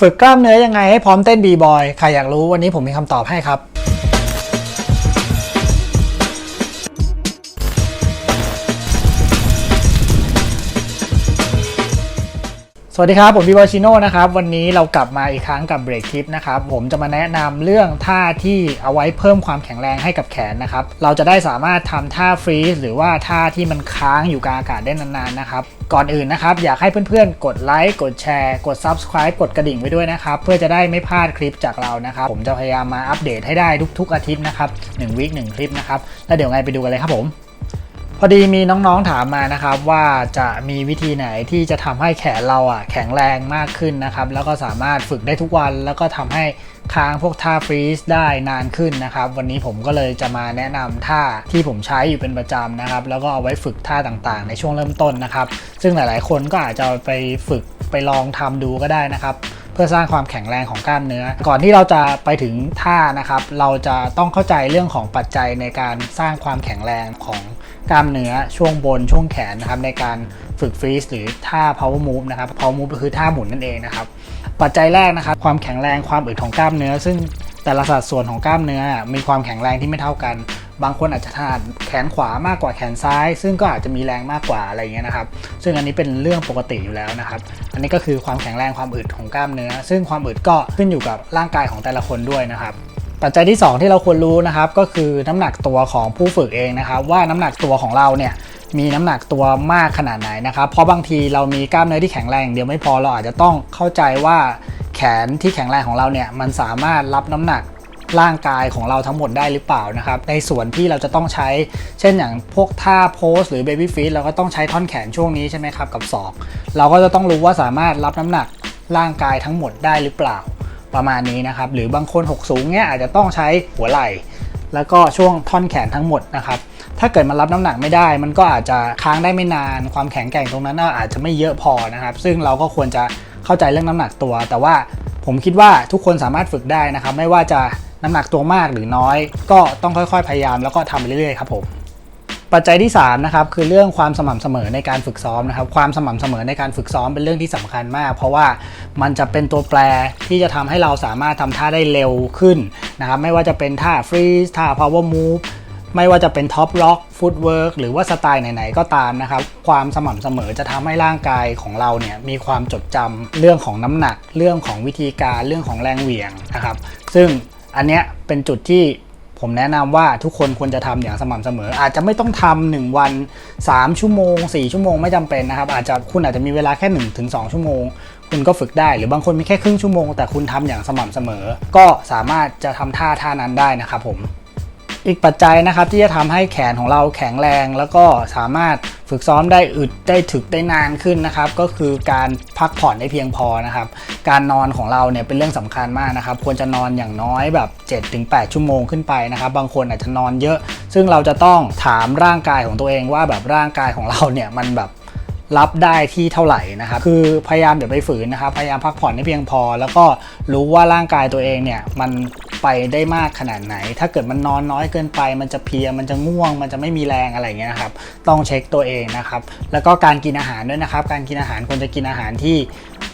ฝึกกล้ามเนื้อยังไงให้พร้อมเต้นบีบอย ใครอยากรู้วันนี้ผมมีคำตอบให้ครับ สวัสดีครับ ผมบีบอยชิโน่นะครับวันนี้เรากลับมาอีกครั้งกับเบรกทิปนะครับผมจะมาแนะนำเรื่องท่าที่เอาไว้เพิ่มความแข็งแรงให้กับแขนนะครับเราจะได้สามารถทำท่าฟรีซหรือว่าท่าที่มันค้างอยู่กลางอากาศได้นานๆนะครับก่อนอื่นนะครับอยากให้เพื่อนๆ กดไลค์กดแชร์ กด Subscribe กดกระดิ่งไว้ด้วยนะครับเพื่อจะได้ไม่พลาดคลิปจากเรานะครับผมจะพยายามมาอัปเดตให้ได้ทุกๆอาทิตย์นะครับ1วีค1คลิปนะครับแล้วเดี๋ยวไงไปดูกันเลยครับผม พอดีมีน้องๆถามมานะครับว่าจะมีวิธีไหนที่จะทำให้แขนเราอะแข็งแรงมากขึ้นนะครับแล้วก็สามารถฝึกได้ทุกวัน แล้วก็ทำให้ค้างพวกท่าฟรีซได้นานขึ้นนะครับวันนี้ผมก็เลยจะมาแนะนำท่าที่ผมใช้อยู่เป็นประจำนะครับแล้วก็เอาไว้ฝึกท่าต่างๆ ในช่วงเริ่มต้นนะครับซึ่งหลายๆ คนก็อาจจะไปฝึกไปลองทำดูก็ได้นะครับเพื่อสร้างความแข็งแรงของกล้ามเนื้อ ก่อนที่เราจะไปถึงท่านะครับ เราจะต้องเข้าใจเรื่องของปัจจัยในการสร้างความแข็งแรงของ กล้ามเนื้อช่วงบนช่วงแขนนะครับในการฝึกฟรีสหรือท่า power move นะครับ power move ก็คือท่าหมุนนั่นเองนะครับ ปัจจัยแรกนะครับ ความแข็งแรงความอึดของกล้ามเนื้อ ซึ่งแต่ละสัดส่วนของกล้ามเนื้อ มีความแข็งแรงที่ไม่เท่ากัน บางคนอาจจะถนัดแขนขวามากกว่าแขนซ้าย ซึ่งก็อาจจะมีแรงมากกว่าอะไรเงี้ยนะครับ ซึ่งอันนี้เป็นเรื่องปกติอยู่แล้วนะครับ อันนี้ก็คือความแข็งแรงความอึดของกล้ามเนื้อ ซึ่งความอึดก็ขึ้นอยู่กับร่างกายของแต่ละคนด้วยนะครับ ปัจจัยที่ 2 ที่เราควรรู้นะครับ ก็คือน้ำหนักตัวของผู้ฝึกเองนะครับ ว่าน้ำหนักตัวของเราเนี่ยมีน้ำหนักตัวมากขนาดไหนนะครับ เพราะบางทีเรามีกล้ามเนื้อที่แข็งแรงอย่างเดียวไม่พอเราอาจจะต้องเข้าใจว่าแขนที่แข็งแรงของเราเนี่ยมันสามารถรับน้ำหนักร่างกายของเราทั้งหมดได้หรือเปล่านะครับ ในส่วนที่เราจะต้องใช้ เช่นอย่างพวกท่าโพสหรือเบบี้ฟีดเราก็ต้องใช้ท่อนแขนช่วงนี้ใช่ไหมครับกับศอก เราก็จะต้องรู้ว่าสามารถรับน้ำหนักร่างกายทั้งหมดได้หรือเปล่า ประมาณนี้นะครับ หรือบางคนหกสูงเนี่ยอาจจะต้องใช้หัวไหล่แล้วก็ช่วงท่อนแขนทั้งหมดนะครับ ถ้าเกิดมันรับน้ำหนักไม่ได้ มันก็อาจจะค้างได้ไม่นาน ความแข็งแกร่งตรงนั้นอาจจะไม่เยอะพอนะครับ ซึ่งเราก็ควรจะเข้าใจเรื่องน้ำหนักตัว แต่ว่าผมคิดว่าทุกคนสามารถฝึกได้นะครับ ไม่ว่าจะน้ำหนักตัวมากหรือน้อย ก็ต้องค่อยๆพยายามแล้วก็ทำไปเรื่อยๆครับผม ปัจจัยที่3นะครับคือเรื่องความสม่ำเสมอในการฝึกซ้อมนะครับความสม่ำเสมอในการฝึกซ้อมเป็นเรื่องที่สำคัญมาก เพราะว่ามันจะเป็นตัวแปรที่จะทำให้เราสามารถทำท่าได้เร็วขึ้นนะครับไม่ว่าจะเป็นท่าฟรีสท่า power move ไม่ว่าจะเป็นท็อปล็อกฟุตเวิร์กหรือว่าสไตล์ไหนๆก็ตามนะครับ ความสม่ำเสมอจะทำให้ร่างกายของเราเนี่ยมีความจดจำเรื่องของน้ำหนัก เรื่องของวิธีการเรื่องของแรงเหวี่ยงนะครับ ซึ่งอันเนี้ยเป็นจุดที่ ผมแนะนำว่าทุกคนควรจะทำอย่างสม่ำเสมอ อาจจะไม่ต้องทำหนึ่งวัน 3 ชั่วโมง 4 ชั่วโมงไม่จำเป็นนะครับ อาจจะคุณอาจจะมีเวลาแค่1ถึงสชั่วโมง คุณก็ฝึกได้หรือบางคนมีแค่ครึ่งชั่วโมง แต่คุณทำอย่างสม่ำเสมอ ก็สามารถจะทำท่าท่านั้นได้นะครับผม อีกปัจจัยนะครับที่จะทำให้แขนของเราแข็งแรง แล้วก็สามารถฝึกซ้อมได้อึดได้ถึกได้นานขึ้นนะครับ ก็คือการพักผ่อนได้เพียงพอนะครับ การนอนของเราเนี่ยเป็นเรื่องสำคัญมากนะครับ ควรจะนอนอย่างน้อยแบบ 7-8 ชั่วโมงขึ้นไปนะครับ บางคนอาจจะนอนเยอะ ซึ่งเราจะต้องถามร่างกายของตัวเองว่าแบบร่างกายของเราเนี่ยมันแบบรับได้ที่เท่าไหร่นะครับ คือพยายามอย่าไปฝืนนะครับ พยายามพักผ่อนให้เพียงพอ แล้วก็รู้ว่าร่างกายตัวเองเนี่ยมัน ไปได้มากขนาดไหน ถ้าเกิดมันนอนน้อยเกินไป มันจะเพลียมันจะง่วง มันจะไม่มีแรงอะไรเงี้ยนะครับต้องเช็คตัวเองนะครับ แล้วก็การกินอาหารด้วยนะครับ การกินอาหารควรจะกินอาหารที่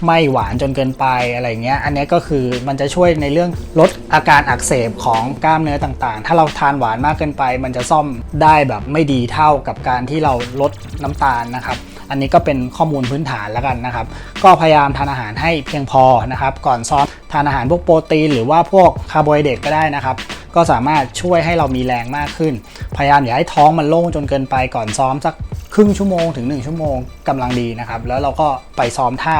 ไม่หวานจนเกินไปอะไรเงี้ย อันนี้ก็คือมันจะช่วยในเรื่องลดอาการอักเสบของกล้ามเนื้อต่างๆ ถ้าเราทานหวานมากเกินไป มันจะซ่อมได้แบบไม่ดีเท่ากับการที่เราลดน้ำตาลนะครับ อันนี้ก็เป็นข้อมูลพื้นฐานแล้วกันนะครับ ก็พยายามทานอาหารให้เพียงพอนะครับ ก่อนซ้อมทานอาหารพวกโปรตีนหรือว่าพวกคาร์โบไฮเดรตก็ได้นะครับก็สามารถช่วยให้เรามีแรงมากขึ้น พยายามอย่าให้ท้องมันโล่งจนเกินไปก่อนซ้อมสัก ครึ่งชั่วโมงถึง 1 ชั่วโมงกำลังดีนะครับ แล้วเราก็ไปซ้อมท่า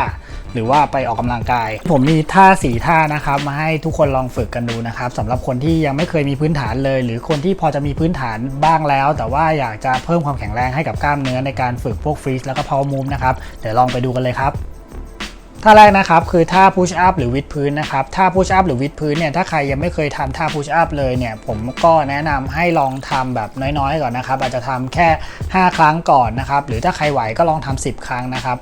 หรือว่าไปออกกำลังกาย ผมมีท่าสีท่านะครับ มาให้ทุกคนลองฝึกกันดูนะครับสำหรับคนที่ยังไม่เคยมีพื้นฐานเลย หรือคนที่พอจะมีพื้นฐานบ้างแล้ว แต่ว่าอยากจะเพิ่มความแข็งแรงให้กับกล้ามเนื้อในการฝึกพวกฟรีสแล้วก็พาวมูมนะครับเดี๋ยวลองไปดูกันเลยครับ ท่าแรกนะครับคือท่า push up หรือวิดพื้นนะครับท่า push up หรือวิดพื้นเนี่ยถ้าใครยังไม่เคยทำท่า push up เลยเนี่ยผมก็แนะนำให้ลองทำแบบน้อยๆ ก่อนนะครับอาจจะทำแค่ 5 ครั้งก่อนนะครับหรือถ้าใครไหวก็ลองทำ10 ครั้งนะครับ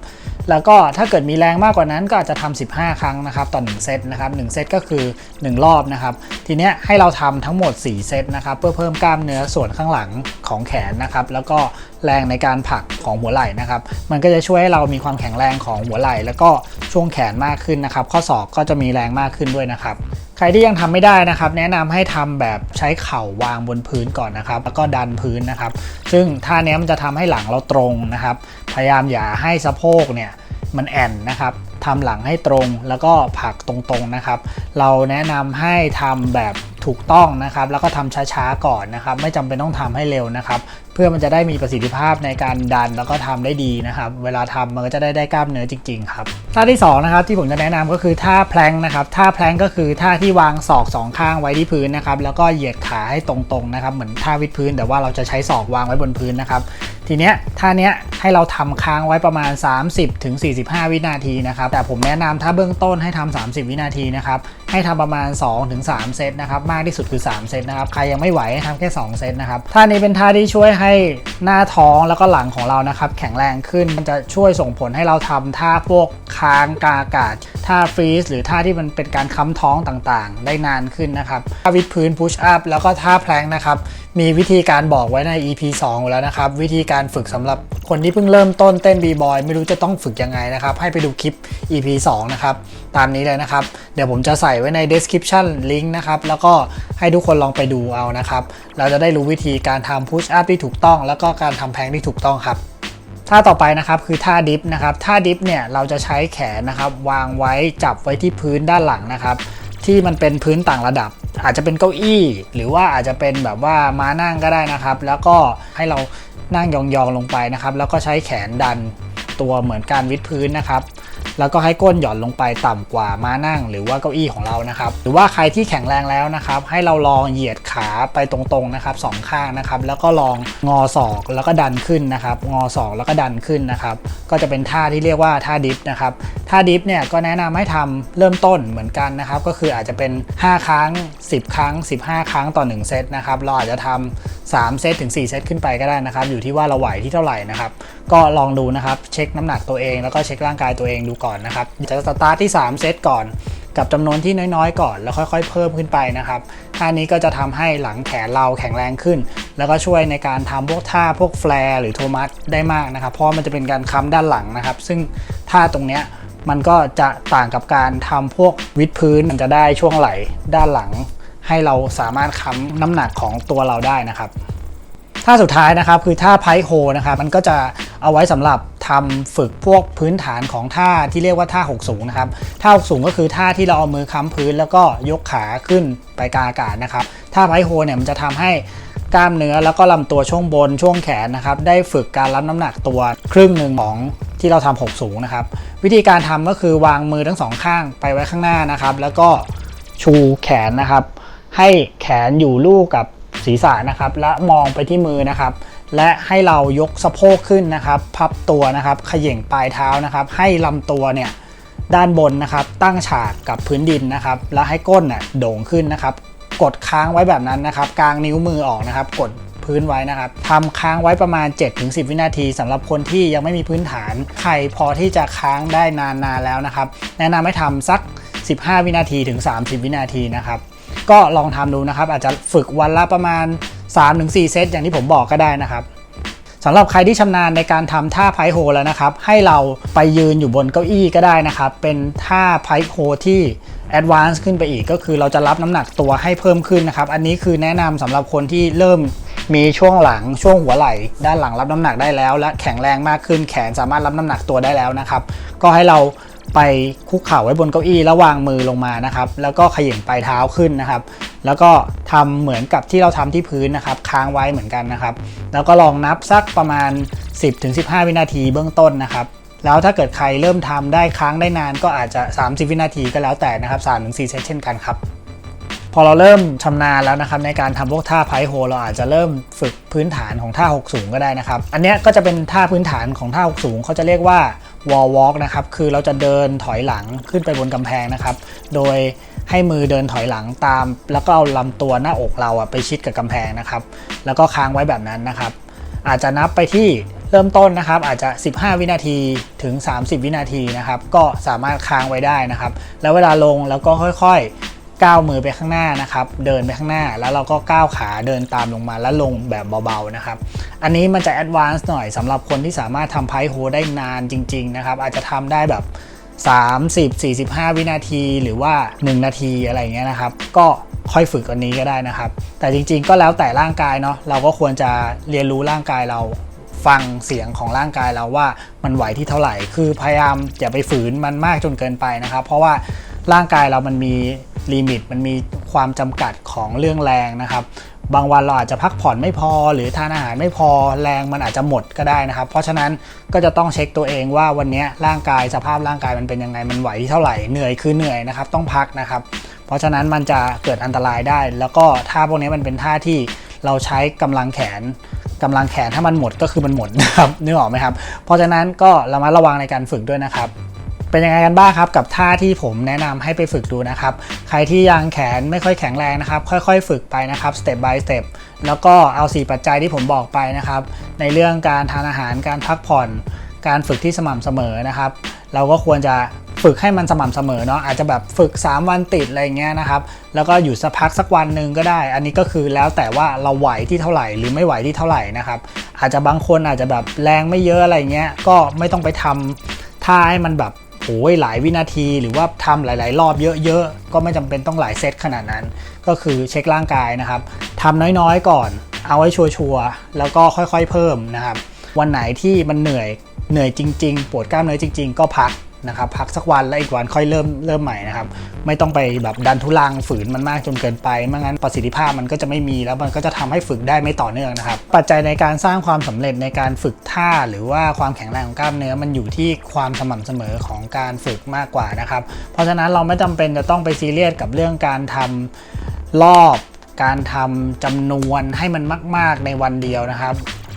แล้วก็ถ้าเกิดมีแรงมากกว่านั้นก็อาจจะทำ15 ครั้งนะครับต่อ1เซตนะครับ1เซตก็คือ 1 รอบนะครับ ทีเนี้ยให้เราทำทั้งหมด 4 เซตนะครับ เพื่อเพิ่มกล้ามเนื้อส่วนข้างหลังของแขนนะครับ แล้วก็แรงในการผลักของหัวไหล่นะครับ มันก็จะช่วยให้เรามีความแข็งแรงของหัวไหล่ แล้วก็ช่วงแขนมากขึ้นนะครับ ข้อศอกก็จะมีแรงมากขึ้นด้วยนะครับ ใครที่ยังทำไม่ได้นะครับ แนะนำให้ทำแบบใช้เข่าวางบนพื้นก่อนนะครับ แล้วก็ดันพื้นนะครับ ซึ่งท่านี้มันจะทำให้หลังเราตรงนะครับ พยายามอย่าให้สะโพกเนี่ยมันแอนนะครับทำหลังให้ตรงแล้วก็ผักตรงๆนะครับ เราแนะนำให้ทำแบบถูกต้องนะครับ แล้วก็ทำช้าๆก่อนนะครับ ไม่จำเป็นต้องทำให้เร็วนะครับ พื่อมันจะได้มีประสิทธิภาพในการดันแล้วก็ทำได้ดีนะครับ เวลาทำมันก็จะได้ได้กล้ามเนื้อจริงๆครับท่าที่สองนะครับที่ผมจะแนะนำก็คือท่าแพลงนะครับท่าแพลงก็คือท่าที่วางศอกสองข้างไว้ที่พื้นนะครับแล้วก็เหยียดขาให้ตรงๆนะครับเหมือนท่าวิดพื้น แต่ว่าเราจะใช้ศอกวางไว้บนพื้นนะครับทีเนี้ยท่าเนี้ยให้เราทำค้างไว้ประมาณ 30-45ถึงวินาทีนะครับแต่ผมแนะนำถ้าเบื้องต้นให้ทำ30 วินาทีนะครับให้ทำประมาณ 2-3 เซตนะครับมากที่สุดคือ 3 เซตนะครับใครยังไม่ไหวให้ทำแค่ 2 เซตนะครับท่านี้เป็นท่าที่ช่วยให้ให้หน้าท้องแล้วก็หลังของเรานะครับ แข็งแรงขึ้นมันจะช่วยส่งผลให้เราทำท่าพวกค้างกาอากาศท่าฟรีซหรือท่าที่มันเป็นการค้ำท้องต่างๆ ได้นานขึ้นนะครับท่าวิดพื้นพุชอัพแล้วก็ท่าแพลงนะครับมีวิธีการบอกไว้ใน EP 2 แล้วนะครับ วิธีการฝึกสำหรับคนที่เพิ่งเริ่มต้นเต้นบีบอยไม่รู้จะต้องฝึกยังไงนะครับ ให้ไปดูคลิป EP 2 นะครับ ตามนี้เลยนะครับ เดี๋ยวผมจะใส่ไว้ใน description link นะครับ แล้วก็ให้ทุกคนลองไปดูเอานะครับ เราจะได้รู้วิธีการทำ push up ที่ถูกต้อง แล้วก็การทำแพงที่ถูกต้องครับท่าต่อไปนะครับคือท่าดิฟนะครับท่าดิฟเนี่ยเราจะใช้แขนนะครับ วางไว้จับไว้ที่พื้นด้านหลังนะครับ ที่มันเป็นพื้นต่างระดับ อาจจะเป็นเก้าอี้ หรือว่าอาจจะเป็นแบบว่าม้านั่งก็ได้นะครับ แล้วก็ให้เรานั่งยองๆลงไปนะครับ แล้วก็ใช้แขนดัน ตัวเหมือนการวิดพื้นนะครับแล้วก็ให้ก้นหย่อนลงไปต่ำกว่าม้านั่ง หรือว่าเก้าอี้ของเรานะครับ หรือว่าใครที่แข็งแรงแล้วนะครับ ให้เราลองเหยียดขาไปตรงๆนะครับสองข้างนะครับ แล้วก็ลองงอศอกแล้วก็ดันขึ้นนะครับ งอศอกแล้วก็ดันขึ้นนะครับ ก็จะเป็นท่าที่เรียกว่าท่าดิฟนะครับท่าดิฟเนี่ยก็แนะนำให้ทำเริ่มต้นเหมือนกันนะครับ ก็คืออาจจะเป็น 5 ครั้ง 10 ครั้ง 15 ครั้งต่อ 1 เซตนะครับเราอาจจะทำ3เซตถึง 4 เซตขึ้นไปก็ได้นะครับ อยู่ที่ว่าเราไหวที่เท่าไหร่นะครับ ก็ลองดูนะครับเช็คน้ำหนักตัวเองแล้วก็เช็คร่างกายตัวเองดูก่อนนะครับจะสตาร์ทที่ 3 เซตก่อน กับจำนวนที่น้อยๆ ก่อนแล้วค่อยๆ เพิ่มขึ้นไปนะครับท่านี้ก็จะทำให้หลังแขนเราแข็งแรงขึ้น แล้วก็ช่วยในการทำพวกท่าพวกแฟร์หรือโทมัสได้มากนะครับ เพราะมันจะเป็นการค้ำด้านหลังนะครับ ซึ่งท่าตรงเนี้ยมันก็จะต่างกับการทำพวกวิดพื้นมันจะได้ช่วงไหล่ด้านหลัง ให้เราสามารถค้ำน้ำหนักของตัวเราได้นะครับท่าสุดท้ายนะครับคือท่าไพโฮนะครับมันก็จะ เอาไว้สำหรับทำฝึกพวกพื้นฐานของท่าที่เรียกว่าท่าหกสูงนะครับท่าหกสูงก็คือท่าที่เราเอามือค้ำพื้น แล้วก็ยกขาขึ้นไปกลางอากาศนะครับท่าไพโฮเนี่ยมันจะทำให้กล้ามเนื้อแล้วก็ลำตัวช่วงบนช่วงแขนนะครับได้ฝึกการรับน้ำหนักตัวครึ่งหนึ่งของที่เราทำหกสูงนะครับวิธีการทำก็คือวางมือทั้งสองข้างไปไว้ข้างหน้านะครับ แล้วก็ชูแขนนะครับ ให้แขนอยู่ลู่กับศีรษะนะครับ และมองไปที่มือนะครับ และให้เรายกสะโพกขึ้นนะครับ พับตัวนะครับเขย่งปลายเท้านะครับ ให้ลำตัวเนี่ยด้านบนนะครับ ตั้งฉากกับพื้นดินนะครับ แล้วให้ก้นน่ะโด่งขึ้นนะครับ กดค้างไว้แบบนั้นนะครับ กลางนิ้วมือออกนะครับ กดพื้นไว้นะครับทำค้างไว้ประมาณ 7-10 วินาทีสำหรับคนที่ยังไม่มีพื้นฐานใครพอที่จะค้างได้นานๆแล้วนะครับ แนะนำให้ทำสัก 15 วินาทีถึง 30 วินาทีนะครับ ก็ลองทำดูนะครับ อาจจะฝึกวันละประมาณ 3-4 เซตอย่างที่ผมบอกก็ได้นะครับสำหรับใครที่ชำนาญในการทำท่าไพโฮแล้วนะครับ ให้เราไปยืนอยู่บนเก้าอี้ก็ได้นะครับ เป็นท่าไพโฮที่แอดวานซ์ขึ้นไปอีก ก็คือเราจะรับน้ำหนักตัวให้เพิ่มขึ้นนะครับ อันนี้คือแนะนำสำหรับคนที่เริ่มมีช่วงหลังช่วงหัวไหล่ ด้านหลังรับน้ำหนักได้แล้ว และแข็งแรงมากขึ้นแขนสามารถรับน้ำหนักตัวได้แล้วนะครับ ก็ให้เรา ไปคุกเข่าไว้บนเก้าอี้แล้ววางมือลงมานะครับ แล้วก็ขย่งปลายเท้าขึ้นนะครับ แล้วก็ทำเหมือนกับที่เราทำที่พื้นนะครับ ค้างไว้เหมือนกันนะครับ แล้วก็ลองนับสักประมาณ 10-15 วินาทีเบื้องต้นนะครับ แล้วถ้าเกิดใครเริ่มทำได้ค้างได้นานก็อาจจะ 30 วินาทีก็แล้วแต่นะครับ3-4เซตเช่นกันครับพอเราเริ่มชำนาญแล้วนะครับในการทำพวกท่าไพโฮเราอาจจะเริ่มฝึกพื้นฐานของท่าหกสูงก็ได้นะครับ อันนี้ก็จะเป็นท่าพื้นฐานของท่าหกสูงเขาจะเรียกว่า wall walk นะครับคือเราจะเดินถอยหลังขึ้นไปบนกำแพงนะครับ โดยให้มือเดินถอยหลังตาม แล้วก็เอาลำตัวหน้าอกเราอะไปชิดกับกำแพงนะครับ แล้วก็ค้างไว้แบบนั้นนะครับ อาจจะนับไปที่เริ่มต้นนะครับ อาจจะ 15 วินาทีถึง 30 วินาทีนะครับ ก็สามารถค้างไว้ได้นะครับ แล้วเวลาลงแล้วก็ค่อยๆ ก้าวมือไปข้างหน้านะครับ เดินไปข้างหน้าแล้วเราก็ก้าวขาเดินตามลงมาแล้วลงแบบเบาๆนะครับ อันนี้มันจะแอดวานซ์หน่อยสำหรับคนที่สามารถทำไพโฮได้นานจริง ๆ นะครับ อาจจะทำได้แบบ 30 45 วินาทีหรือว่า 1 นาทีอะไรเงี้ยนะครับ ก็ค่อยฝึกอันนี้ก็ได้นะครับ แต่จริง ๆ ก็แล้วแต่ร่างกายเนาะเราก็ควรจะเรียนรู้ร่างกายเราฟังเสียงของร่างกายเราว่ามันไหวที่เท่าไหร่ คือพยายามอย่าไปฝืนมันมากจนเกินไปนะครับ เพราะว่าร่างกายเรามันมี ลิมิตมันมีความจำกัดของเรื่องแรงนะครับ บางวันเราอาจจะพักผ่อนไม่พอ หรือทานอาหารไม่พอแรงมันอาจจะหมดก็ได้นะครับ เพราะฉะนั้นก็จะต้องเช็คตัวเองว่าวันนี้ร่างกายสภาพร่างกายมันเป็นยังไงมันไหวที่เท่าไหร่เหนื่อยคือเหนื่อยนะครับ ต้องพักนะครับ เพราะฉะนั้นมันจะเกิดอันตรายได้ แล้วก็ท่าพวกนี้มันเป็นท่าที่เราใช้กำลังแขนกำลังแขนถ้ามันหมดก็คือมันหมดนะครับนึกออกไหมครับ เพราะฉะนั้นก็ระมัดระวังในการฝึกด้วยนะครับ เป็นยังไงกันบ้างครับกับท่าที่ผมแนะนำให้ไปฝึกดูนะครับ ใครที่ยังแขนไม่ค่อยแข็งแรงนะครับ ค่อยๆ ฝึกไปนะครับ step by step แล้วก็เอา 4 ปัจจัยที่ผมบอกไปนะครับ ในเรื่องการทานอาหารการพักผ่อน การฝึกที่สม่ำเสมอนะครับ เราก็ควรจะฝึกให้มันสม่ำเสมอเนาะอาจจะแบบฝึก 3 วันติดอะไรเงี้ยนะครับแล้วก็อยู่สักพักสักวันหนึ่งก็ได้ อันนี้ก็คือแล้วแต่ว่าเราไหวที่เท่าไหร่หรือไม่ไหวที่เท่าไหร่นะครับ อาจจะบางคนอาจจะแบบแรงไม่เยอะอะไรเงี้ยก็ไม่ต้องไปทำท่าให้มันแบบ โอ้ยหลายวินาทีหรือว่าทำหลาย ๆ รอบเยอะ ๆ ก็ไม่จำเป็นต้องหลายเซตขนาดนั้น ก็คือเช็คร่างกายนะครับทำน้อย ๆ ก่อน เอาไว้ชัวร์ๆแล้วก็ค่อย ๆ เพิ่มนะครับ วันไหนที่มันเหนื่อยเหนื่อยจริง ๆ ปวดกล้ามเนื้อจริง ๆ ก็พัก นะครับพักสักวันแล้วอีกวันค่อยเริ่มเริ่มใหม่นะครับไม่ต้องไปแบบดันทุลังฝืนมันมากจนเกินไปไม่งั้นประสิทธิภาพมันก็จะไม่มีแล้วมันก็จะทำให้ฝึกได้ไม่ต่อเนื่องนะครับปัจจัยในการสร้างความสำเร็จในการฝึกท่า หรือว่าความแข็งแรงของกล้ามเนื้อมันอยู่ที่ความสม่ำเสมอของการฝึกมากกว่านะครับเพราะฉะนั้นเราไม่จำเป็นจะต้องไปซีเรียสกับเรื่องการทำรอบการทำจำนวนให้มันมาก ๆ ในวันเดียวนะครับ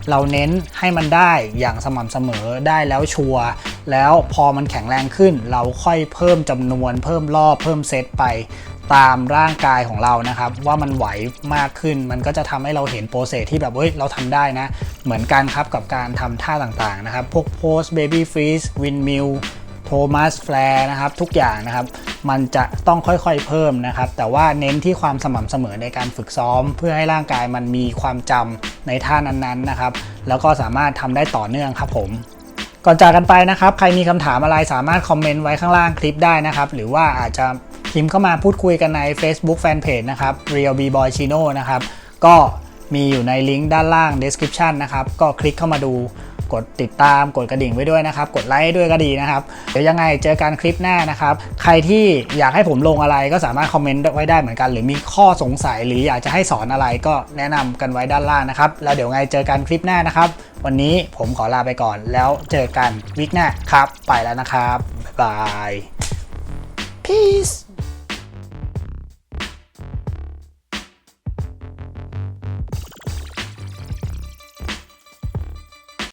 เราเน้นให้มันได้อย่างสม่ำเสมอได้แล้วชัวร์แล้วพอมันแข็งแรงขึ้น เราค่อยเพิ่มจำนวน เพิ่มรอบเพิ่มเซตไปตามร่างกายของเรานะครับ ว่ามันไหวมากขึ้นมันก็จะทำให้เราเห็นโปรเซสที่แบบเฮ้ยเราทำได้นะ เหมือนกันครับกับการทำท่าต่างๆนะครับ พวกโพสเบบี้ฟรีสวินมิลโทมัสแฟร์นะครับ ทุกอย่างนะครับ มันจะต้องค่อยๆเพิ่มนะครับ แต่ว่าเน้นที่ความสม่ำเสมอในการฝึกซ้อม เพื่อให้ร่างกายมันมีความจำ ในท่านั้นๆนะครับ แล้วก็สามารถทำได้ต่อเนื่องครับผมก่อนจากกันไปนะครับ ใครมีคำถามอะไรสามารถคอมเมนต์ไว้ข้างล่างคลิปได้นะครับ หรือว่าอาจจะพิมพ์เข้ามาพูดคุยกันใน Facebook Fanpage นะครับ Real B Boy Chino นะครับ ก็มีอยู่ในลิงก์ด้านล่าง description นะครับ ก็คลิกเข้ามาดู กดติดตามกดกระดิ่งไว้ด้วยนะครับ กดไลค์ด้วยก็ดีนะครับ เดี๋ยวยังไงเจอกันคลิปหน้านะครับ ใครที่อยากให้ผมลงอะไรก็สามารถคอมเมนต์ไว้ได้เหมือนกัน หรือมีข้อสงสัยหรืออยากจะให้สอนอะไรก็แนะนำกันไว้ด้านล่างนะครับ แล้วเดี๋ยวไงเจอกันคลิปหน้านะครับ วันนี้ผมขอลาไปก่อน แล้วเจอกันวิกหน้าครับ ไปแล้วนะครับบ๊ายบาย peace